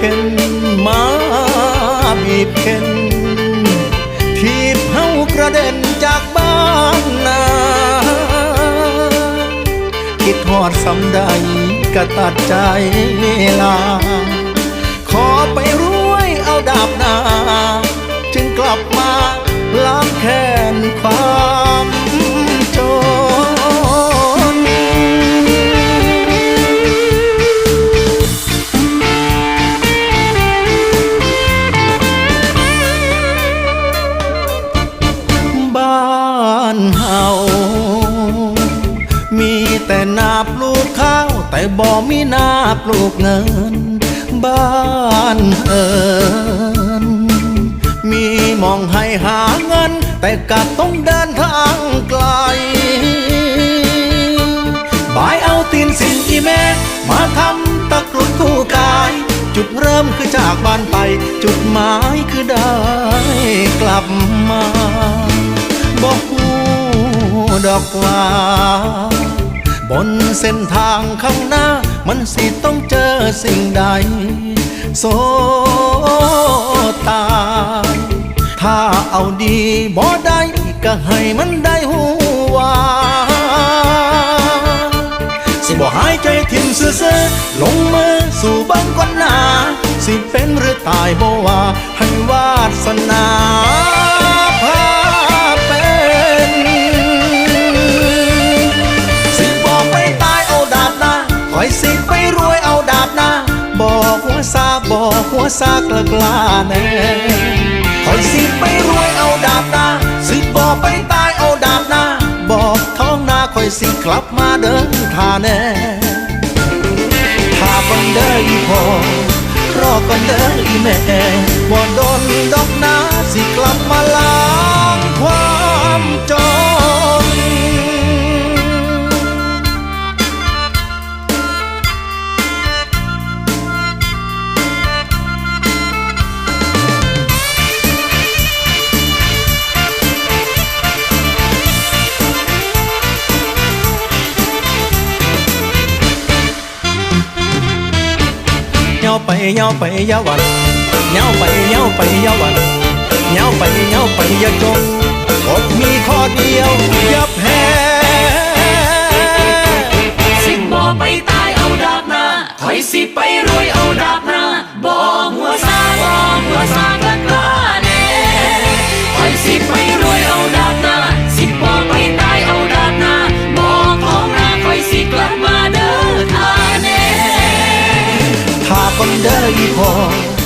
เข็นมาบีบเข็นทีบเฮากระเด็นจากบ้านนาคิดทอดสำใดก็ตัดใจลา ขอไปรวยเอาดาบนา จึงกลับมาล้างแค้นความจน นาปลูกข้าว แต่บ่มีนาปลูกเงิน บ้านเอินมีมองให้หาเงิน แต่กลับต้องเดินทางไกล บายเอาตีนสินอีแม่ มาทำตะกรุดคู่กาย จุดเริ่มคือจากบ้านไป จุดหมายคือได้กลับมาบอกหูดอกว่า บนเส้นทางข้างหน้า มันสิต้องเจอสิ่งใดโซตา ถ้าเอาดีบ่ได้ก็ให้มันได้หูว่าสิบ่หายใจทิ่มเสื่อลงมือสู่บังก่อนหนา สิเป็นหรือตายบ่ว่าให้วาสนา ซากละกลาแน่คอยสิไปรวยเอาดาบหน้าสิบอกไปตายเอาดาบหน้าบอกท้องนาคอยสิกลับมาเดินทาแน่ถ้าคนเดินพอรอกันเดินแม่บ่ เหาไปเหาไปยาวันเหาไปเหาไปยาวันเหาไปเหาไปยาจงกบมีข้อเดียวยับแพ้สิบบ่ไปตายเอาดาบหน้าคอยสิไปรวยเอาดาบหน้าบ่หัวซาบ่หัวซา ลับมาเด้อท่าแน่าคนเดินพอ